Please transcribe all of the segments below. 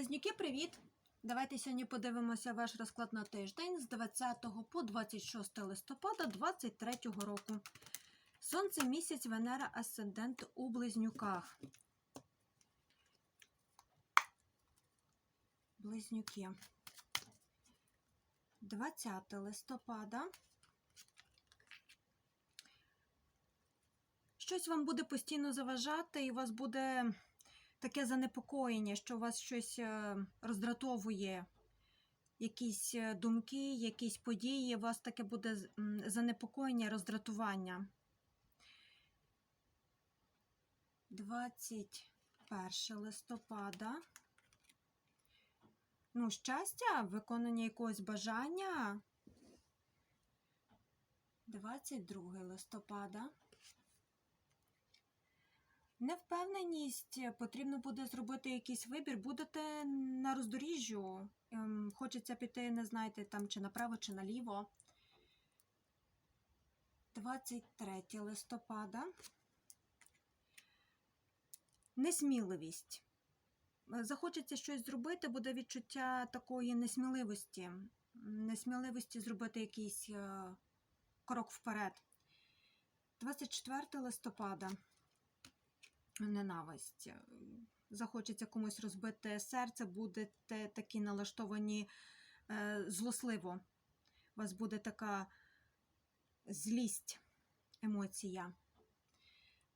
Близнюки, привіт! Давайте сьогодні подивимося ваш розклад на тиждень з 20 по 26 листопада 2023 року. Сонце, місяць, Венера, асцендент у близнюках. Близнюки. 20 листопада. Щось вам буде постійно заважати, і у вас буде таке занепокоєння, що вас щось е, роздратовує, якісь е, думки, якісь події, у вас таке буде занепокоєння, роздратування. 21 листопада. Ну, щастя, виконання якогось бажання. 22 листопада. Невпевненість, потрібно буде зробити якийсь вибір. Будете на роздоріжжю. ем, Хочеться піти, не знаєте, там чи направо, чи наліво. 23 листопада. Несміливість. Захочеться щось зробити, буде відчуття такої несміливості. Несміливості зробити якийсь е, крок вперед. 24 листопада ненависть. Захочеться комусь розбити серце, будете такі налаштовані е, злосливо. У вас буде така злість, емоція.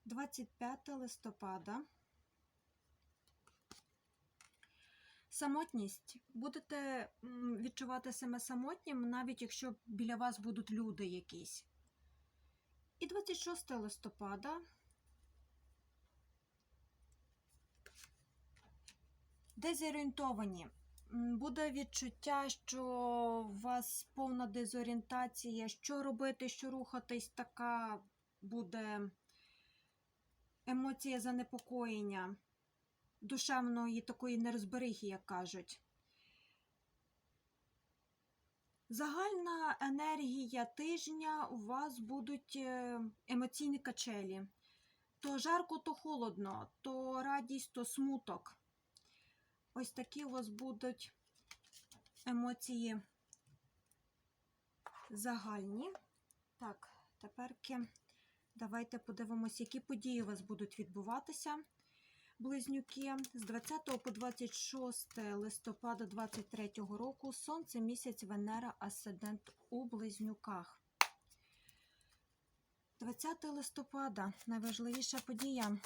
25 листопада. Самотність. Будете відчувати себе самотнім, навіть якщо біля вас будуть люди якісь. І 26 листопада. Дезорієнтовані. Буде відчуття, що у вас повна дезорієнтація, що робити, що рухатись, така буде емоція занепокоєння, душевної такої нерозберихи, як кажуть. Загальна енергія тижня у вас будуть е, емоційні качелі. То жарко, то холодно, то радість, то смуток. Ось такі у вас будуть емоції загальні. Так, теперки давайте подивимося, які події у вас будуть відбуватися. Близнюки з 20 по 26 листопада 2023 року Сонце, місяць, Венера, асцендент у близнюках. 20 листопада найважливіша подія.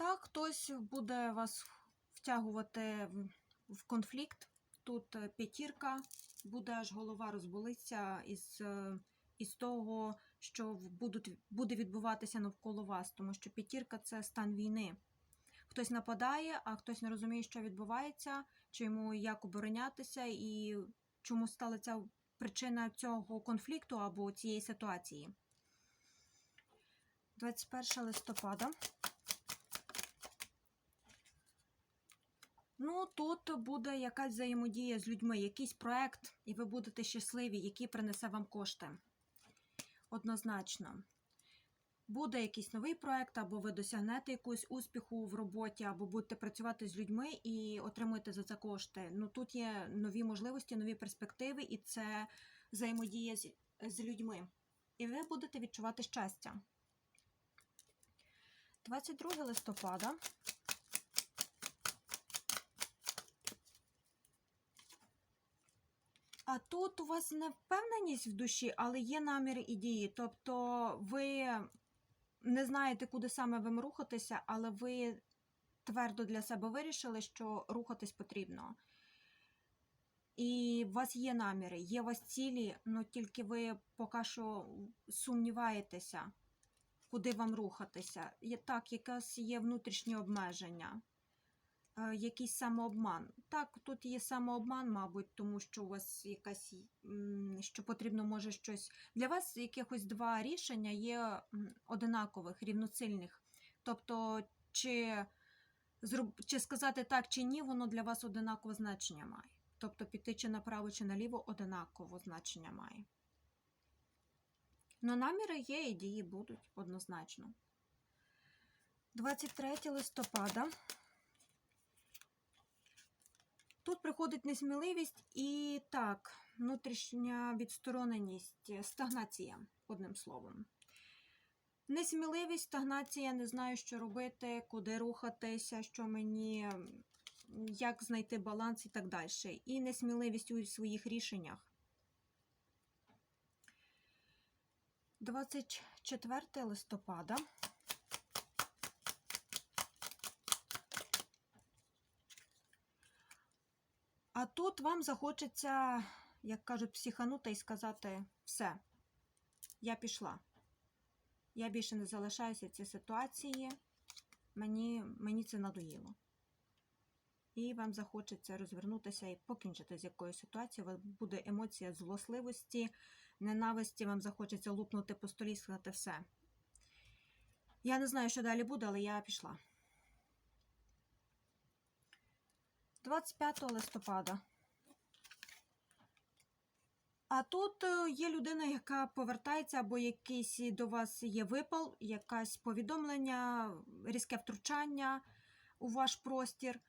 Так, хтось буде вас втягувати в- конфлікт. Тут е, п'ятірка, буде аж голова розболиться із, е, із того, що будуть, буде відбуватися навколо вас, тому що п'ятірка це стан війни. Хтось нападає, а хтось не розуміє, що відбувається, чи йому як оборонятися, і чому стала ця причина цього конфлікту або цієї ситуації. 21 листопада. Ну, тут буде якась взаємодія з людьми, якийсь проект, і ви будете щасливі, який принесе вам кошти. Однозначно. Буде якийсь новий проект, або ви досягнете якогось успіху в роботі, або будете працювати з людьми і отримуєте за це кошти. Ну тут є нові можливості, нові перспективи, і це взаємодія з, з людьми. І ви будете відчувати щастя. 22 листопада. А тут у вас не впевненість в душі, але є наміри і дії. Тобто ви не знаєте, куди саме вам рухатися, але ви твердо для себе вирішили, що рухатись потрібно. І у вас є наміри, є у вас цілі, але тільки ви поки що сумніваєтеся, куди вам рухатися. Є так, якесь є внутрішнє обмеження якийсь самообман. Так, тут є самообман, мабуть, тому що у вас якась, що потрібно може щось. Для вас якихось два рішення є одинакових, рівноцільних. Тобто, чи, чи сказати так чи ні, воно для вас одинакове значення має. Тобто піти чи направо, чи наліво одинаково значення має. Ну, наміри є і дії будуть однозначно. 23 листопада. Тут приходить несміливість і так, внутрішня відстороненість, стагнація, одним словом. Несміливість, стагнація, не знаю, що робити, куди рухатися, що мені, як знайти баланс і так далі. І несміливість у своїх рішеннях. 24 листопада. А тут вам захочеться, як кажуть, психанути і сказати все, я пішла. Я більше не залишаюся в цій ситуації, мені, мені це надоїло. І вам захочеться розвернутися і покінчити з якоюсь ситуацією. Буде емоція злосливості, ненависті, вам захочеться лупнути по столі сказати все. Я не знаю, що далі буде, але я пішла. 25 листопада. А тут е, є людина, яка повертається, або якийсь до вас є випал, якесь повідомлення, різке втручання у ваш простір,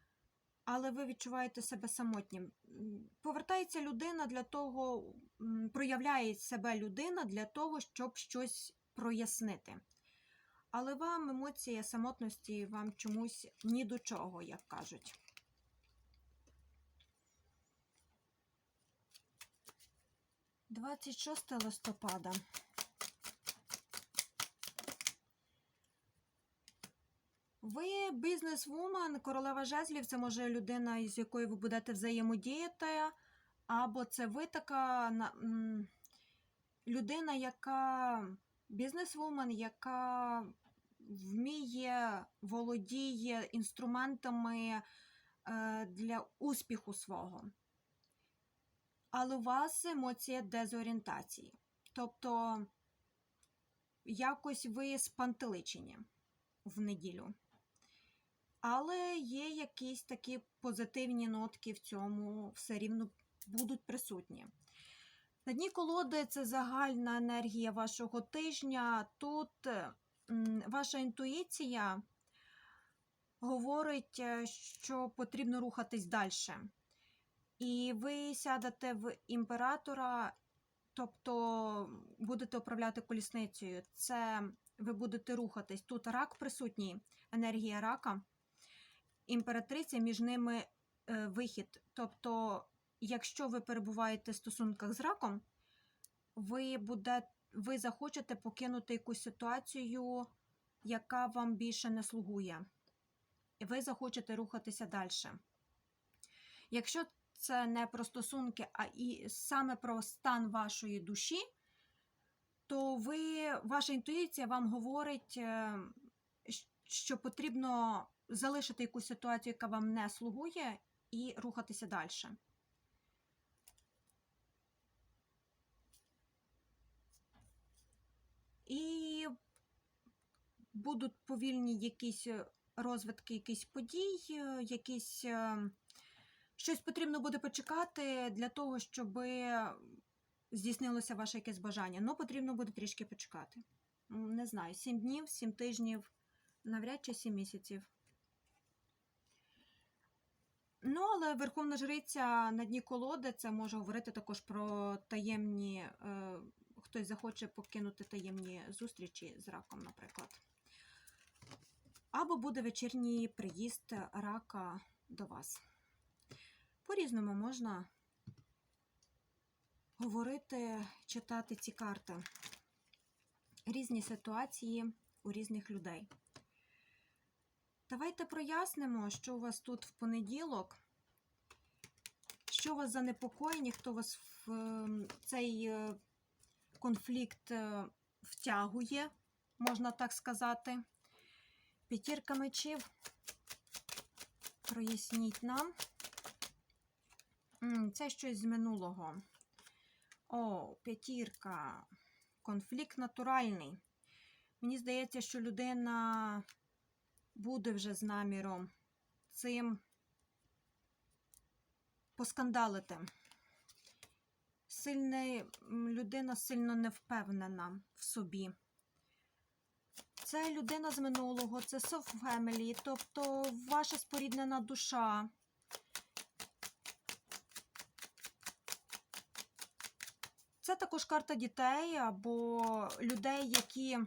але ви відчуваєте себе самотнім. Повертається людина для того, проявляє себе людина для того, щоб щось прояснити. Але вам емоція самотності вам чомусь ні до чого, як кажуть. 26 листопада. Ви бізнес-вумен, королева жезлів, це може людина, із якою ви будете взаємодіяти, або це ви така людина, яка бізнес-вумен, яка вміє, володіє інструментами е, для успіху свого. Але у вас емоція дезорієнтації. Тобто якось ви спантеличені в неділю. Але є якісь такі позитивні нотки в цьому все рівно будуть присутні. На дні колоди це загальна енергія вашого тижня. Тут ваша інтуїція говорить, е, що потрібно рухатись далі. І ви сядете в імператора, тобто будете управляти колісницею. Це ви будете рухатись. Тут рак присутній, енергія рака, імператриця, між ними е, вихід. Тобто, якщо ви перебуваєте в стосунках з раком, ви, буде, ви захочете покинути якусь ситуацію, яка вам більше не слугує. І ви захочете рухатися далі. Якщо це не про стосунки, а і саме про стан вашої душі, то ви, ваша інтуїція вам говорить, е, що потрібно залишити якусь ситуацію, яка вам не слугує, і рухатися далі. І будуть повільні якісь розвитки, якісь подій, е, якісь. Щось потрібно буде почекати для того, щоб здійснилося ваше якесь бажання. Ну, потрібно буде трішки почекати. Не знаю, 7 днів, 7 тижнів, навряд чи 7 місяців. Ну, але Верховна Жриця на дні колоди це може говорити також про таємні. Е, хтось захоче покинути таємні зустрічі з раком, наприклад. Або буде вечірній приїзд рака до вас. По-різному можна говорити, читати ці карти. Різні ситуації у різних людей. Давайте прояснимо, що у вас тут в понеділок, що у вас за непокоєння, хто вас в е, цей е, конфлікт е, втягує, можна так сказати. П'ятірка мечів. Проясніть нам. Це щось з минулого. О, п'ятірка. Конфлікт натуральний. Мені здається, що людина буде вже з наміром цим поскандалити. Сильний, людина сильно не впевнена в собі. Це людина з минулого, це family, тобто ваша споріднена душа. Це також карта дітей або людей, які.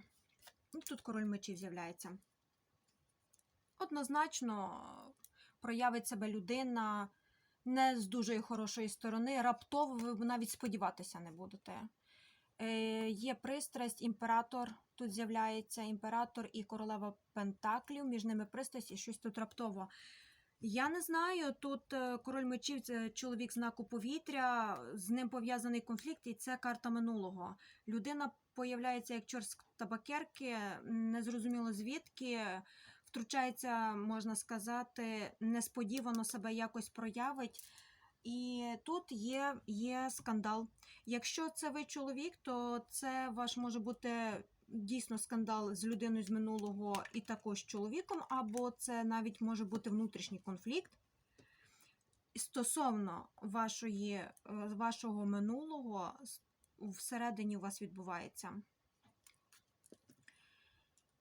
Ну, тут король мечів з'являється. Однозначно проявить себе людина не з дуже хорошої сторони. Раптово ви навіть сподіватися не будете. Е, є пристрасть, імператор тут з'являється, імператор і королева Пентаклів, між ними пристрасть і щось тут раптово. Я не знаю, тут е, король мечів це чоловік знаку повітря, з ним пов'язаний конфлікт, і це карта минулого. Людина появляється як чорт з табакерки, незрозуміло звідки, втручається, можна сказати, несподівано себе якось проявить. І тут є, є скандал. Якщо це ви чоловік, то це ваш може бути дійсно скандал з людиною з минулого і також чоловіком, або це навіть може бути внутрішній конфлікт. Стосовно вашої, е, вашого минулого, всередині у вас відбувається.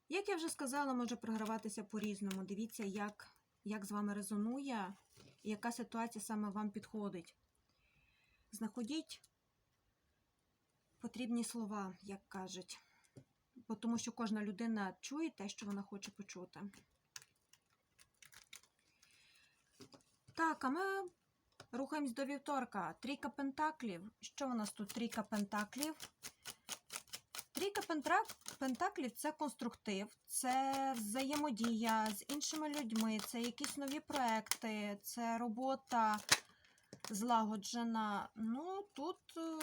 Як я вже сказала, може програватися по-різному. Дивіться, як, як з вами резонує, яка ситуація саме вам підходить. Знаходіть потрібні слова, як кажуть. Тому що кожна людина чує те, що вона хоче почути. Так, а ми рухаємось до вівторка. Трійка пентаклів. Що у нас тут трійка пентаклів? Трійка пентаклів це конструктив, це взаємодія з іншими людьми, це якісь нові проекти, це робота злагоджена. Ну, тут е,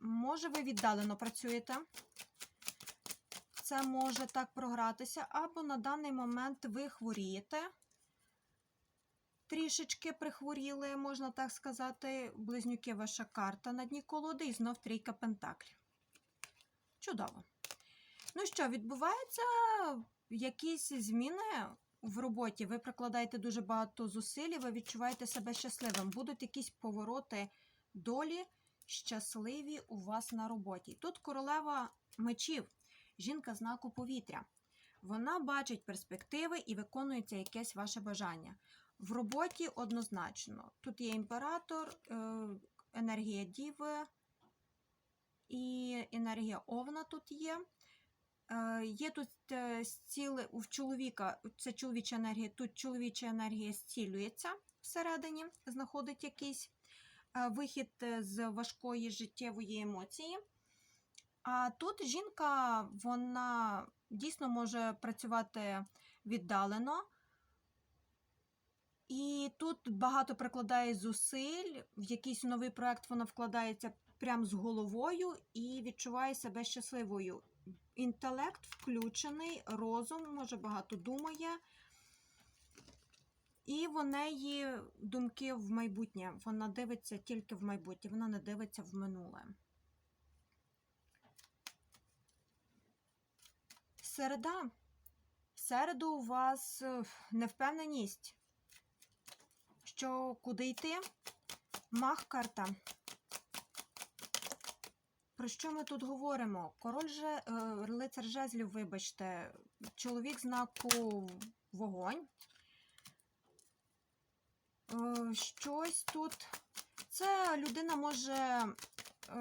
може ви віддалено працюєте. Це може так програтися, або на даний момент ви хворієте. Трішечки прихворіли, можна так сказати. Близнюки ваша карта на дні колоди і знов трійка пентаклів. Чудово. Ну що, відбуваються якісь зміни в роботі. Ви прикладаєте дуже багато зусиль, ви відчуваєте себе щасливим. Будуть якісь повороти долі щасливі у вас на роботі. Тут королева мечів, жінка знаку повітря. Вона бачить перспективи і виконується якесь ваше бажання. В роботі однозначно. Тут є імператор, е, енергія діви і енергія овна тут є. Е, Є тут е, зціли у чоловіка, це чоловіча енергія, тут чоловіча енергія зцілюється всередині, знаходить якийсь вихід з важкої життєвої емоції. А тут жінка, вона дійсно може працювати віддалено. І тут багато прикладає зусиль, в якийсь новий проект вона вкладається прямо з головою і відчуває себе щасливою. Інтелект включений, розум, може багато думає. І в неї думки в майбутнє. Вона дивиться тільки в майбутнє, вона не дивиться в минуле. Середа. В середу у вас е, невпевненість, що куди йти. Мах карта. Про що ми тут говоримо? Король же, е, лицар жезлів, вибачте, чоловік знаку вогонь. Е, Щось тут. Це людина може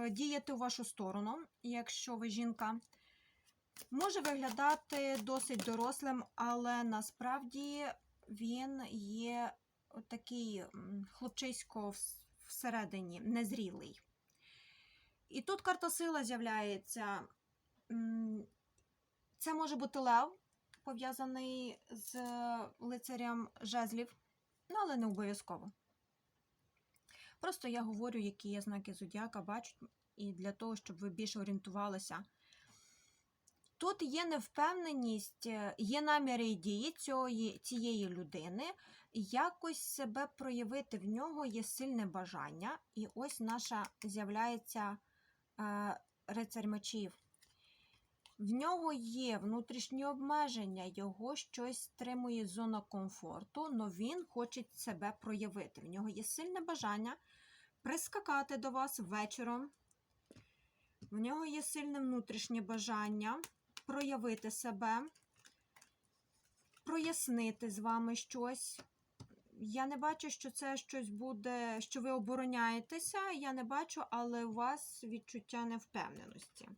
діяти у вашу сторону, якщо ви жінка. Може виглядати досить дорослим, але насправді він є такий хлопчисько всередині, незрілий. І тут карта сила з'являється. Це може бути лев, пов'язаний з лицарем жезлів, ну, але не обов'язково. Просто я говорю, які є знаки зодіака, бачать, і для того, щоб ви більше орієнтувалися. Тут є невпевненість, е, є наміри і дії цієї, цієї людини, якось себе проявити в нього є сильне бажання, і ось наша з'являється е, рицарь мечів. В нього є внутрішні обмеження, його щось стримує зона комфорту, але він хоче себе проявити. В нього є сильне бажання прискакати до вас вечором. В нього є сильне внутрішнє бажання проявити себе, прояснити з вами щось. Я не бачу, що це щось буде, що ви обороняєтеся. Я не бачу, але у вас відчуття невпевненості.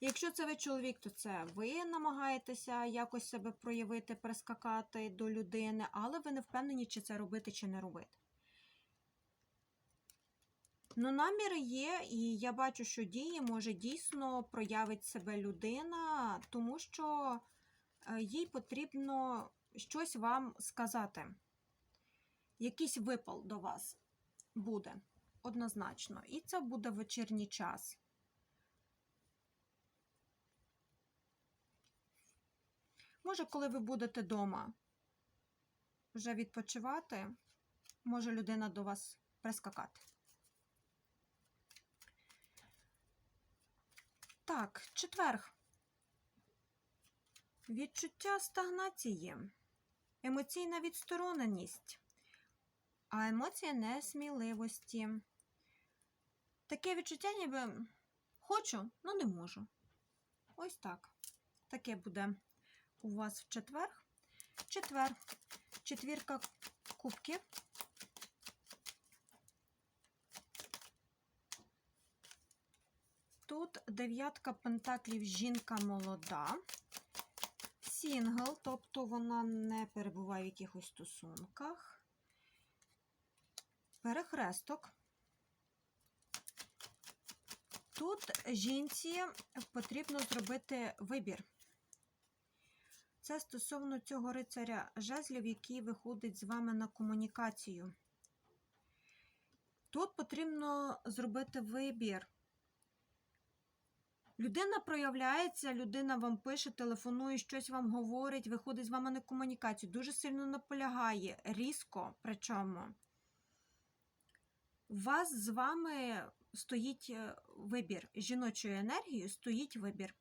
Якщо це ви чоловік, то це ви намагаєтеся якось себе проявити, прискакати до людини, але ви не впевнені, чи це робити, чи не робити. Ну, наміри є, і я бачу, що дії може дійсно проявить себе людина, тому що е, їй потрібно щось вам сказати. Якийсь випал до вас буде однозначно. І це буде вечірній час. Може, коли ви будете вдома вже відпочивати, може людина до вас прискакати. Так, четверг. Відчуття стагнації, емоційна відстороненість, а емоція несміливості. Таке відчуття, ніби хочу, але не можу. Ось так. Таке буде у вас в четвер. Четвер. Четвірка кубків. Тут дев'ятка пентаклів жінка молода. Сінгл, тобто вона не перебуває в якихось стосунках. Перехресток. Тут жінці потрібно зробити вибір. Це стосовно цього рицаря жезлів, який виходить з вами на комунікацію. Тут потрібно зробити вибір. Людина проявляється, людина вам пише, телефонує, щось вам говорить, виходить з вами на комунікацію, дуже сильно наполягає, різко, причому. Вас з вами стоїть е, вибір. Жіночою енергією стоїть вибір.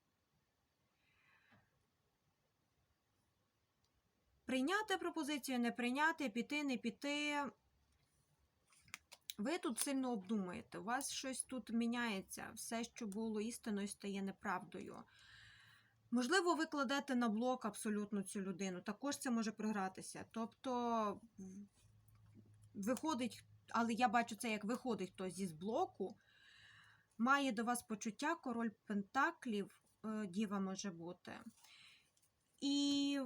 Прийняти пропозицію, не прийняти, піти, не піти. Ви тут сильно обдумуєте, у вас щось тут міняється, все, що було істиною, стає неправдою. Можливо, ви кладете на блок абсолютно цю людину, також це може програтися. Тобто, виходить, але я бачу це, як виходить хтось зі блоку, має до вас почуття, король Пентаклів, е, діва може бути. І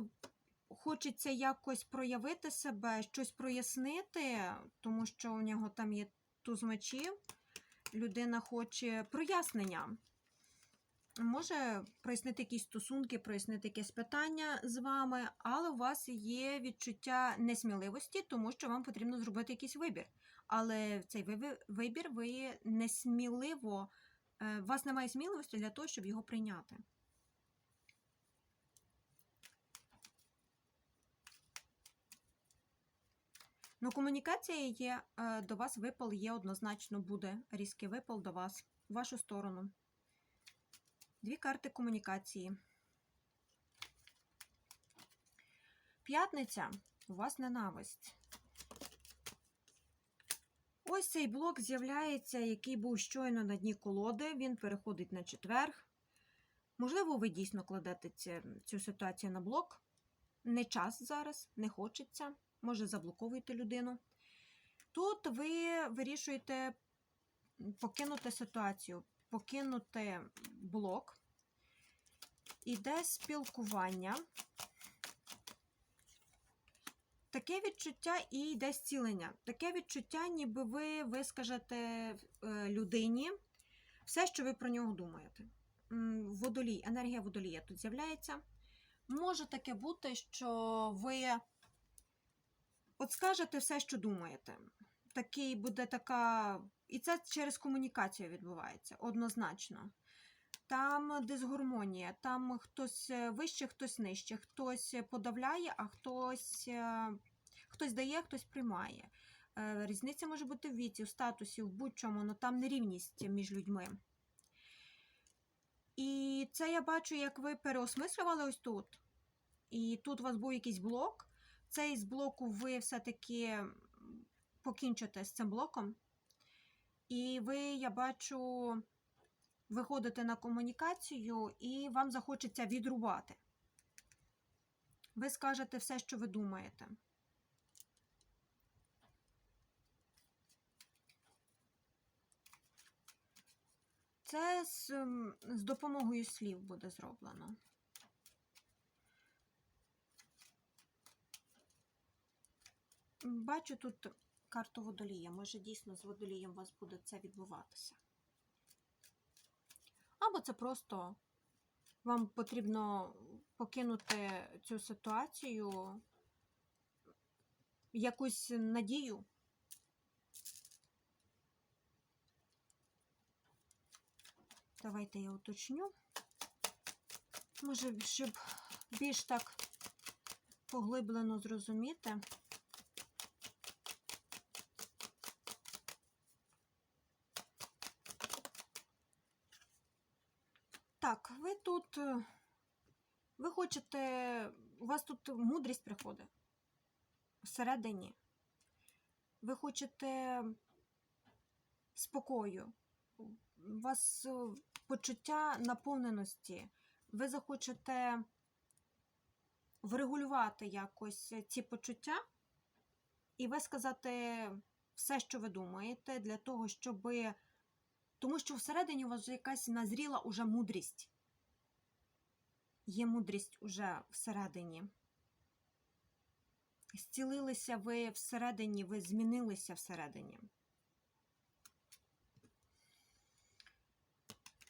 хочеться якось проявити себе, щось прояснити, тому що у нього там є туз мечів. Людина хоче прояснення. Може прояснити якісь стосунки, прояснити якесь питання з вами, але у вас є відчуття несміливості, тому що вам потрібно зробити якийсь вибір. Але цей вибір ви несміливо, е, у вас немає сміливості для того, щоб його прийняти. Ну, комунікація є, е, до вас випал є однозначно буде. Різкий випал до вас, в вашу сторону. Дві карти комунікації. П'ятниця. У вас ненависть. Ось цей блок з'являється, який був щойно на дні колоди. Він переходить на четверг. Можливо, ви дійсно кладете цю ситуацію на блок. Не час зараз, не хочеться може заблоковуєте людину. Тут ви вирішуєте покинути ситуацію, покинути блок, іде спілкування. Таке відчуття і йде зцілення. Таке відчуття, ніби ви вискажете е, людині все, що ви про нього думаєте. Водолій, енергія водолія тут з'являється. Може таке бути, що ви От скажете все, що думаєте. Такий буде така. І це через комунікацію відбувається однозначно. Там дисгармонія, там хтось е, вище, хтось нижче, хтось подавляє, а хтось е, хтось дає, хтось приймає. Е, різниця може бути в віці, в статусі, в будь-чому, але там нерівність між людьми. І це я бачу, як ви переосмислювали ось тут. І тут у вас був якийсь блок цей з блоку ви все-таки покінчите з цим блоком. І ви, я бачу, виходите на комунікацію і вам захочеться відрубати. Ви скажете все, що ви думаєте. Це з, з допомогою слів буде зроблено. Бачу тут карту водолія. Може, дійсно з водолієм у вас буде це відбуватися. Або це просто вам потрібно покинути цю ситуацію, якусь надію. Давайте я уточню. Може, щоб більш так поглиблено зрозуміти. Так, ви тут, е, ви хочете, у вас тут мудрість приходить всередині. Ви хочете спокою, у вас е, почуття наповненості. Ви захочете врегулювати якось ці почуття і ви сказати все, що ви думаєте, для того, щоб. Тому що всередині у вас якась назріла уже мудрість. Є мудрість уже всередині. Зцілилися ви всередині, ви змінилися всередині.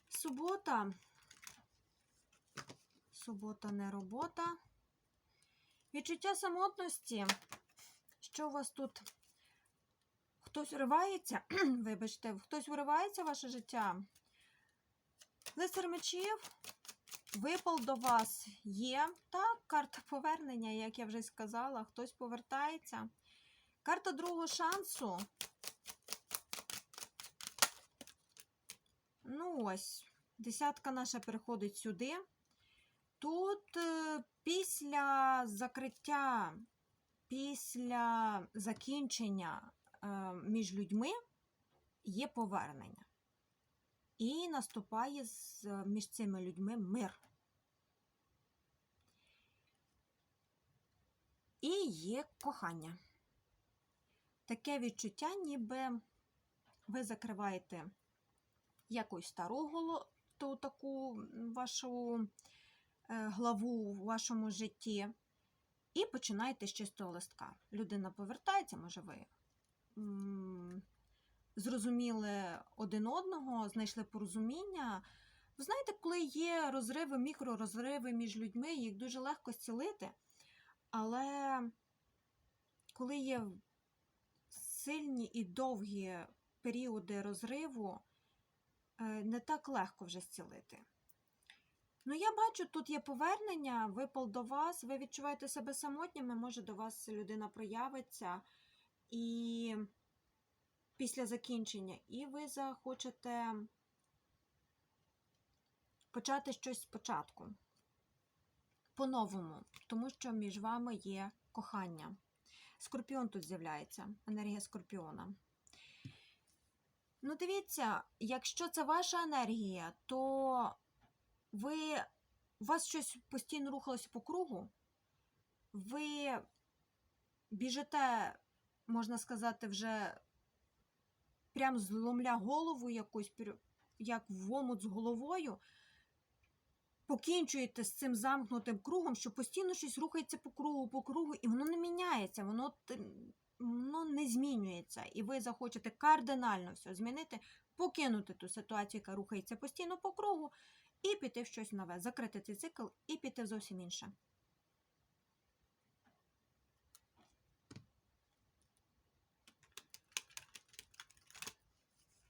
Субота. Субота не робота. Відчуття самотності. Що у вас тут? Хтось вривається, вибачте, хтось вривається в ваше життя. Лицар мечів, випал до вас є. Так, карта повернення, як я вже сказала, хтось повертається. Карта другого шансу. Ну ось, десятка наша переходить сюди. Тут е, після закриття, після закінчення е, між людьми є повернення. І наступає між цими людьми мир. І є кохання. Таке відчуття, ніби ви закриваєте якусь стару голо, ту таку вашу е, главу в вашому житті, і починаєте з чистого листка. Людина повертається, може, ви зрозуміли один одного, знайшли порозуміння. Ви знаєте, коли є розриви, мікророзриви між людьми, їх дуже легко зцілити. Але коли є сильні і довгі періоди розриву, е, не так легко вже зцілити. Ну, я бачу, тут є повернення, випал до вас, ви відчуваєте себе самотніми, може до вас людина проявиться і після закінчення, і ви захочете почати щось спочатку. По-новому, тому що між вами є кохання. Скорпіон тут з'являється, енергія скорпіона. Ну, дивіться, якщо це ваша енергія, то ви, у вас щось постійно рухалося по кругу, ви біжите, можна сказати, вже прям зломля голову якусь, як в омут з головою, покінчуєте з цим замкнутим кругом, що постійно щось рухається по кругу, по кругу, і воно не міняється, воно, воно не змінюється. І ви захочете кардинально все змінити, покинути ту ситуацію, яка рухається постійно по кругу, і піти в щось нове, закрити цей цикл і піти в зовсім інше.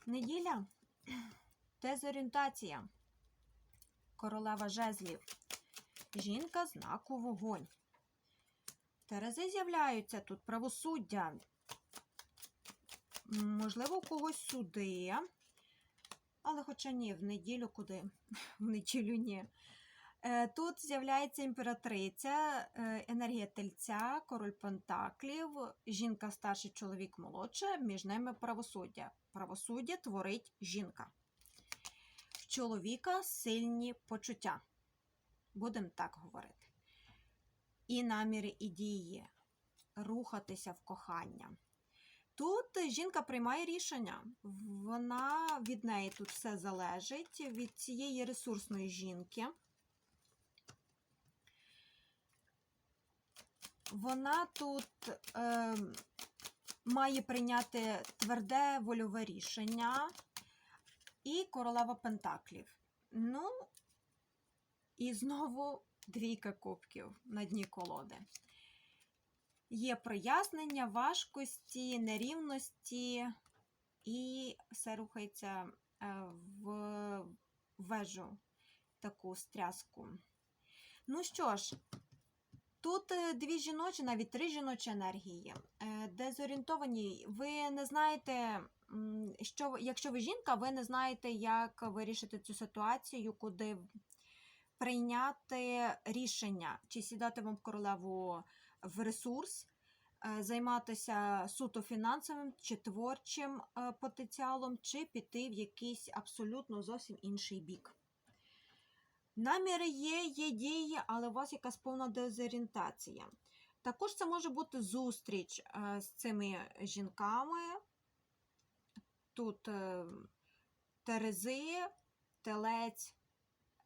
Неділя дезорієнтація. Королева жезлів. Жінка знаку вогонь. Терези з'являються тут правосуддя. Можливо, у когось суди. Але хоча ні, в неділю куди? В неділю ні. Е, Тут з'являється імператриця, е, енергія тельця, король пентаклів, жінка старший, чоловік молодше, між ними правосуддя. Правосуддя творить жінка. В чоловіка сильні почуття. Будемо так говорити. І наміри, і дії. Рухатися в кохання. Тут жінка приймає рішення. Вона від неї тут все залежить від цієї ресурсної жінки. Вона тут е, має прийняти тверде вольове рішення і королева Пентаклів. Ну, і знову двійка кубків на дні колоди. Є прояснення важкості, нерівності, і все рухається е, в вежу таку стряску. Ну що ж, тут е, дві жіночі, навіть три жіночі енергії. Е, Дезорієнтовані, ви не знаєте, що, якщо ви жінка, ви не знаєте, як вирішити цю ситуацію, куди прийняти рішення, чи сідати вам королеву в ресурс, е, займатися суто фінансовим чи творчим потенціалом, чи піти в якийсь абсолютно зовсім інший бік. Наміри є, є дії, але у вас якась повна дезорієнтація. Також це може бути зустріч е, з цими жінками. Тут е, Терези, телець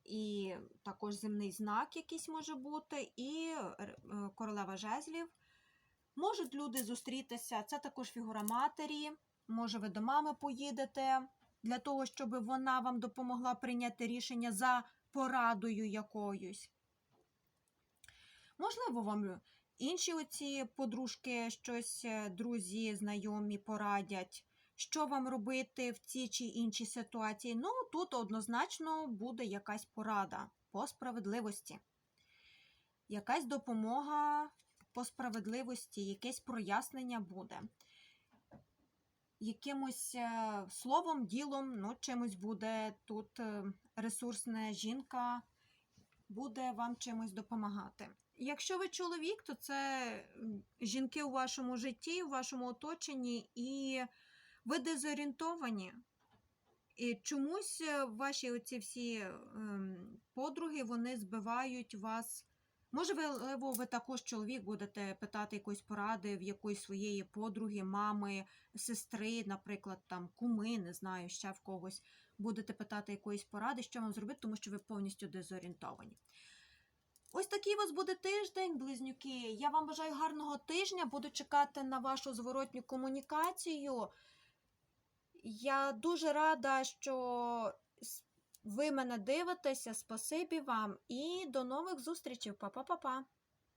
і також земний знак якийсь може бути, і е, королева жезлів. Можуть люди зустрітися, це також фігура матері. Може, ви до мами поїдете для того, щоб вона вам допомогла прийняти рішення за порадою якоюсь. Можливо, вам інші оці подружки, щось, е, друзі, знайомі порадять, що вам робити в цій чи іншій ситуації. Ну, тут однозначно буде якась порада по справедливості. Якась допомога по справедливості, якесь прояснення буде. Якимось е, словом, ділом, ну, чимось буде тут е, ресурсна жінка, буде вам чимось допомагати. Якщо ви чоловік, то це жінки у вашому житті, у вашому оточенні, і ви дезорієнтовані. І чомусь е, ваші оці всі ем, подруги вони збивають вас. Може, ви, також чоловік будете питати якоїсь поради в якоїсь своєї подруги, мами, сестри, наприклад, там куми, не знаю, ще в когось. Будете питати якоїсь поради, що вам зробити, тому що ви повністю дезорієнтовані. Ось такий у вас буде тиждень, близнюки. Я вам бажаю гарного тижня. Буду чекати на вашу зворотню комунікацію. Я дуже рада, що ви мене дивитеся. Спасибі вам і до нових зустрічей. Па-па-па-па.